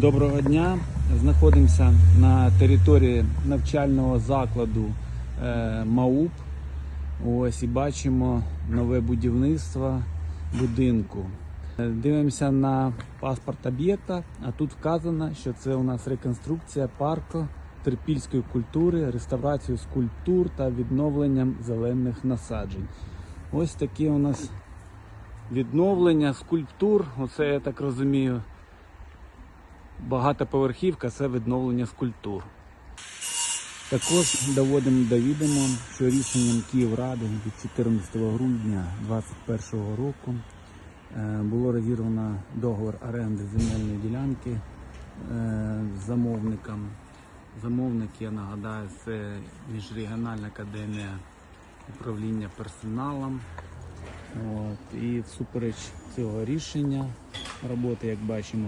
Доброго дня. Знаходимося на території навчального закладу е, МАУП. Ось і бачимо нове будівництво будинку. Е, Дивимося на паспорт об'єкта, а тут вказано, що це у нас реконструкція парку терпільської культури, реставрацію скульптур та відновленням зелених насаджень. Ось такі у нас відновлення скульптур. Оце я так розумію. Багатоповерхівка це відновлення скульптур. Також доводимо до відома, що рішенням Київради від 14 грудня 2021 року е, було розірвано договір оренди земельної ділянки е, з замовником. Замовник, я нагадаю, це міжрегіональна академія управління персоналом. От, і всупереч цього рішення роботи, як бачимо,